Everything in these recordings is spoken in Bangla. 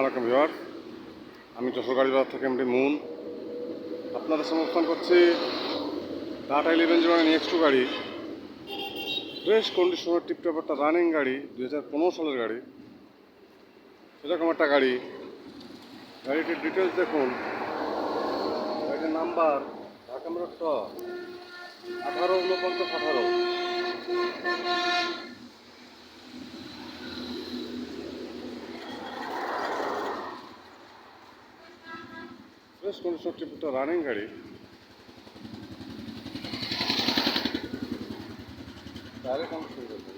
আলাইকুম ভিওয়ার আমি যশোর গাড়িবাজার থেকে এমডি মুন। আপনাদের সমর্থন করছি Tata eleven zero nine X two গাড়ি। ফ্রেশ কন্ডিশনের টিপটপ একটা রানিং গাড়ি দু হাজার পনেরো সালের গাড়ি। এরকম একটা গাড়ি। গাড়িটির ডিটেলস দেখুন। গাড়িটির নাম্বার ঢাকা আঠারো উনপঞ্চাশ আঠারো। ফ্রেশ কন্ডিশন টিপটা রানিং গাড়ি টায়ারের কন্ডিশন দেখুন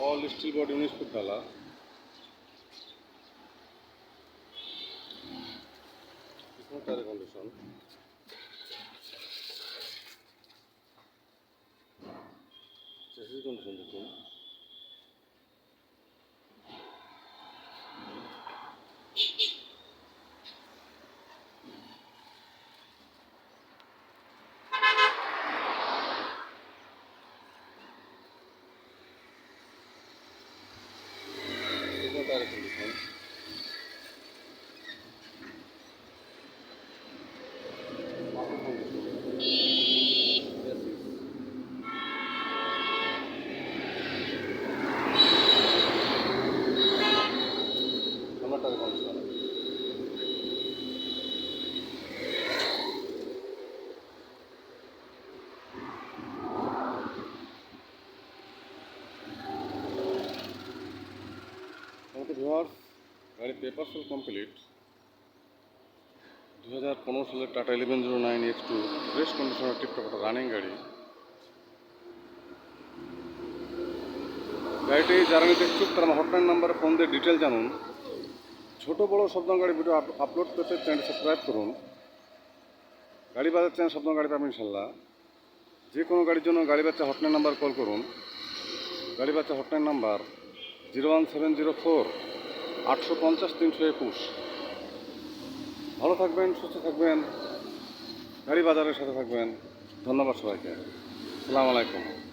অল স্টিল বডি উনিশ ফুট ডালা টায়ারের কন্ডিশন চেসিস কন্ডিশন দেখুন দেখুন গাড়ির পেপার সেল কমপ্লিট। দু হাজার পনেরো সালের Tata eleven zero nine X two fresh কন্ডিশনের টিপটপ একটা রানিং গাড়ি। গাড়িটি যারা নিতে ইচ্ছুক তারা হটলাইন নাম্বারে ফোন দিয়ে ডিটেল জানুন। ছোট বড় শব্দ গাড়ি ভিডিও আপ- আপলোড করতে চ্যানেল সাবস্ক্রাইব করুন। গাড়ি বাজার চ্যানেল শব্দ গাড়ি পাবেন ইনশাল্লাহ। যে কোনো গাড়ির জন্য গাড়ি বাচ্চা হটলাইন নাম্বার কল করুন। গাড়ি বাচ্চা hotline number zero one seven zero four আটশো পঞ্চাশ তিনশো একুশ ভালো থাকবেন, সুস্থ থাকবেন। গাড়ি বাজারের সাথে থাকবেন। ধন্যবাদ সবাইকে। সালাম আলাইকুম।